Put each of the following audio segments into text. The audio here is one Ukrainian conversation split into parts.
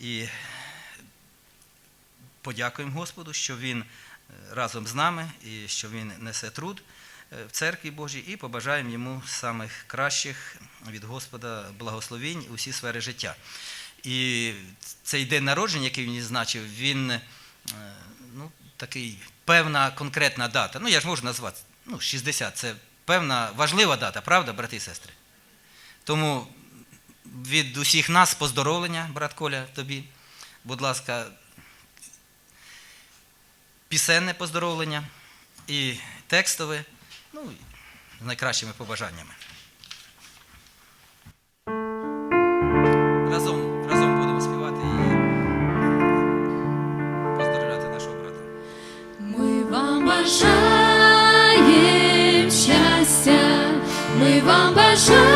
І подякуємо Господу, що Він е, разом з нами і що Він несе труд е, в церкві Божій, і побажаємо йому самих кращих від Господа благословінь у всі сфери життя. І цей день народження, який він відзначив, він е, ну, такий певна конкретна дата. Ну, я ж можу назвати, ну, 60 це певна важлива дата, правда, брати і сестри? Тому від усіх нас поздоровлення, брат Коля, тобі. Будь ласка, пісенне поздоровлення і текстове, ну, з найкращими побажаннями. Разом, разом будемо співати і поздоровляти нашого брата. Ми вам бажаєм щастя, ми вам бажаєм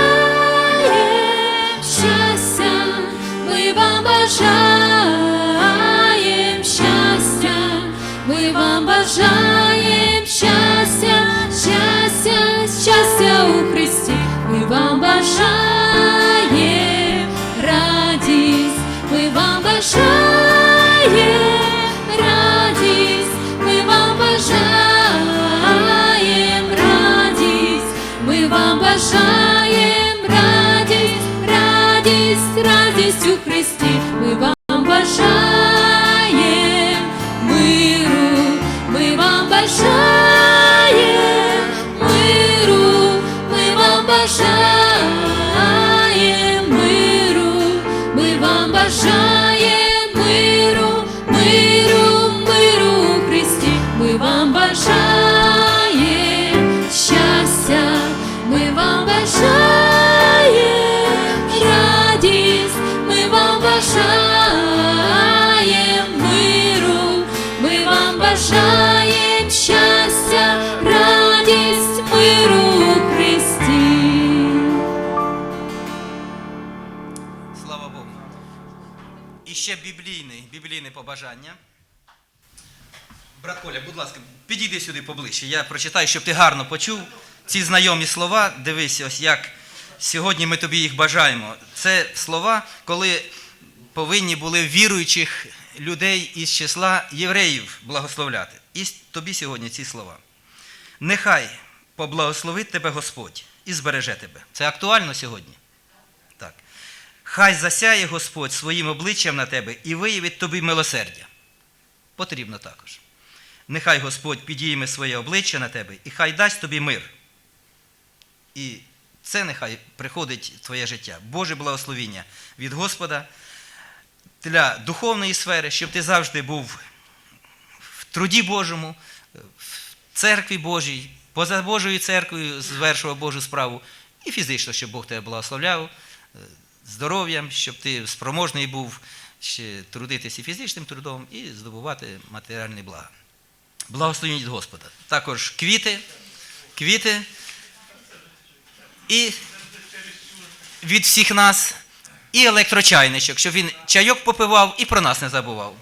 бажаєм щастя, ми вам бажаєм щастя, щастя, щастя у Христі, ми вам бажаєм радість, ми вам бажаєм радість, ми вам бажаєм радість, ми вам бажаєм радість, радість, радість у Христі, ми вам бажаєм миру, ми вам бажаєм миру, ми вам бажаєм миру, ми вам бажаєм І ще біблійне, біблійне побажання. Брат Коля, будь ласка, підійди сюди поближче. Я прочитаю, щоб ти гарно почув ці знайомі слова. Дивись, ось як сьогодні ми тобі їх бажаємо. Це слова, коли повинні були віруючих людей із числа євреїв благословляти. І тобі сьогодні ці слова. Нехай поблагословить тебе Господь і збереже тебе. Це актуально сьогодні? Хай засяє Господь своїм обличчям на тебе і виявить тобі милосердя. Потрібно також. Нехай Господь підійме своє обличчя на тебе і хай дасть тобі мир. І це нехай приходить в твоє життя. Боже благословіння від Господа для духовної сфери, щоб ти завжди був в труді Божому, в церкві Божій, поза Божою церквою звершував Божу справу, і фізично, щоб Бог тебе благословляв, здоров'ям, щоб ти спроможний був ще трудитися фізичним трудом, і здобувати матеріальні блага. Благословіння від Господа. Також квіти, квіти. І від всіх нас, і електрочайничок, щоб він чайок попивав і про нас не забував.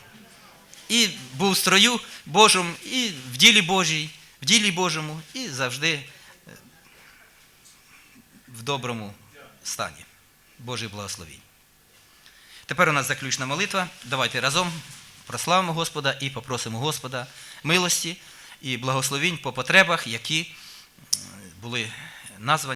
І був в строю Божому, і в ділі Божій, в ділі Божому, і завжди е, в доброму стані. Божий благословінь. Тепер у нас заключна молитва. Давайте разом прославимо Господа і попросимо Господа милості і благословінь по потребах, які були названі.